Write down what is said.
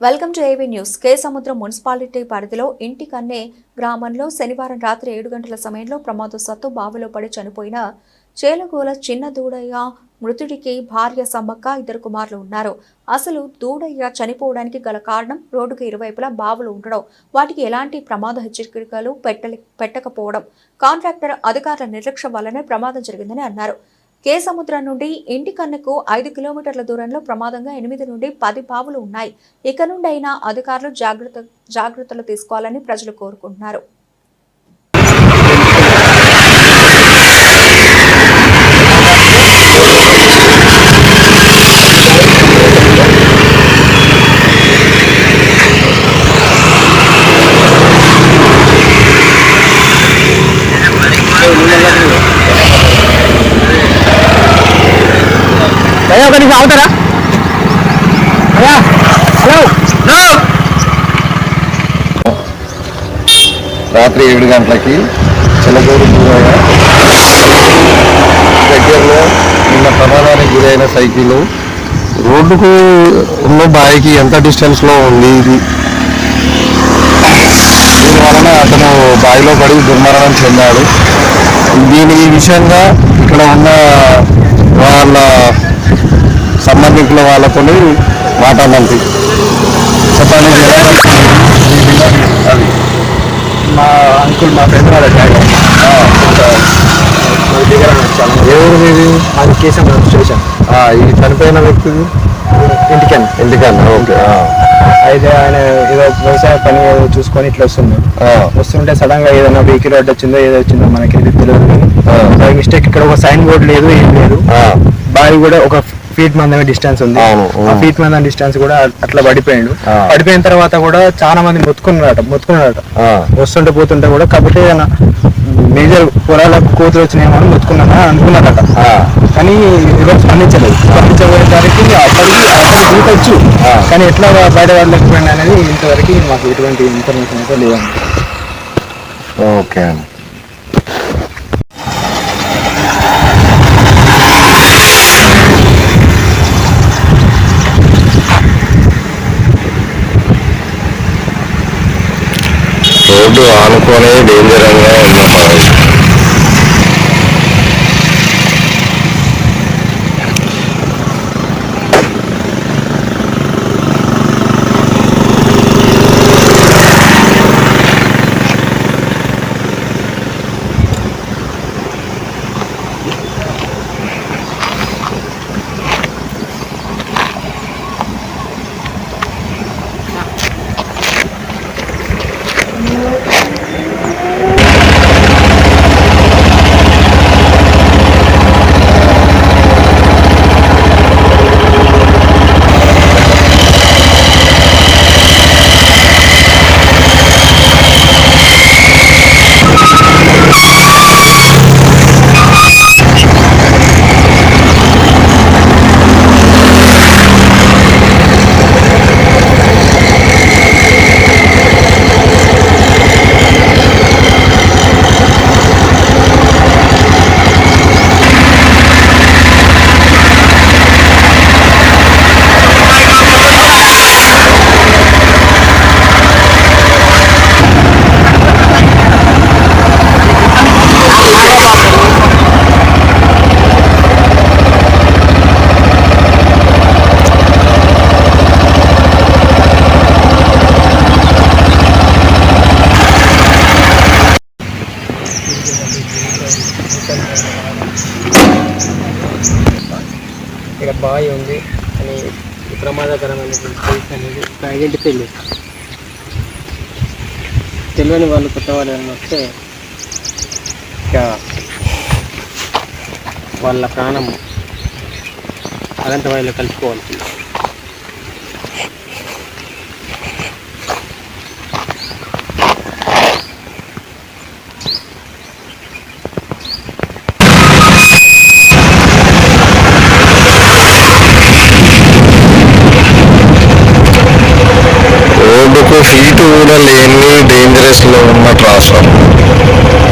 Welcome to AV news. K సముద్రం municipality పరిధిలో ఇంటికన్నే గ్రామంలో శనివారం రాత్రి ఏడు గంటల సమయంలో ప్రమాదవశాత్తు బావిలో పడి చనిపోయిన చేలగోల చిన్న దూడయ్య మృతుడికి భార్య సమ్మక్క ఇద్దరు కుమారులు ఉన్నారు. అసలు దూడయ్య చనిపోవడానికి గల కారణం రోడ్డుకు ఇరువైపులా బావులు ఉండడం వాటికి ఎలాంటి ప్రమాద హెచ్చరికలు పెట్టలే పెట్టకపోవడం. కాంట్రాక్టర్ అధికారుల నిర్లక్ష్యం వల్లనే ప్రమాదం జరిగిందని అన్నారు. కే సముద్రం నుండి ఇంటి కన్నకు ఐదు కిలోమీటర్ల దూరంలో ప్రమాదంగా ఎనిమిది నుండి పది పావులు ఉన్నాయి. ఇక నుండి అయినా అధికారులు జాగ్రత్త జాగ్రత్తలు తీసుకోవాలని ప్రజలు కోరుకుంటున్నారు. రాత్రి ఏడు గంటలకి చిలకూరు దగ్గరలో నిన్న ప్రమాదానికి గురైన సైకిల్ రోడ్డుకు ఉన్న బావికి ఎంత డిస్టెన్స్లో ఉంది ఇది? దీని వలన అతను బావిలో పడి దుర్మరణం చెందాడు. దీని విషయంగా ఇక్కడ ఉన్న వాళ్ళ సంబంధికుల వాళ్ళతో మాట్లాడాలి చెప్పండి. మా అంకుల్ మా ఫ్రెండ్ వాళ్ళ ఎవరు మీది? అది కేసం స్టేషన్. ఆ, ఈ చనిపోయిన వ్యక్తి ఇంటికి ఇంటికన్నా ఓకే. ఆ. అయితే ఆయన ఏదో వ్యవసాయ పని ఏదో చూసుకొని ఇట్లా ఆ, వస్తుంటే సడన్గా ఏదైనా వెహికల్ అడ్డు వచ్చిందో ఏదో వచ్చిందో మనకి ఇది తెలియదు మిస్టేక్ ఇక్కడ ఒక సైన్ బోర్డు లేదు ఏం లేదు. ఆ, బావి కూడా ఒక ఫీట్ మందమే డిస్టెన్స్ ఉంది ఆ. ఫీట్ మందం డిస్టెన్స్ కూడా అట్లా పడిపోయాడు. పడిపోయిన తర్వాత కూడా చాలా మంది మొత్తుకున్నారట మొత్తుకున్నారట వస్తుంటే పోతుంటే కూడా కాకపోతే ఏదైనా మేజర్ పొలాలకు కోతులు వచ్చినాయేమో అని మొత్తుకున్నాను అనుకున్నారట. కానీ ఎవరు స్పందించలేదు స్పందించబోయేసరికి అప్పటికి దూకొచ్చు ఆ. కానీ ఎట్లా బయట పడలేకపోయింది అనేది ఇంతవరకు మాకు ఎటువంటి ఇన్ఫర్మేషన్ అయితే లేదండి ఓకే అండి రోడ్డు ఆనుకొని డేంజరంగా ఉంది ఇక్కడ బావి ఉంది అని ప్రమాదకరమైన ప్లేస్ అనేది ఐడెంటిఫై లేదు తెలియని వాళ్ళు కొత్త వాళ్ళు ఏమైనా వస్తే ఇక వాళ్ళ ప్రాణం అనంత వాయిలో కలుపుకోవాలి రోడ్డుకు సీటు కూడా లేని డేంజరస్ ఉన్న ట్రాన్స్ఫార్మర్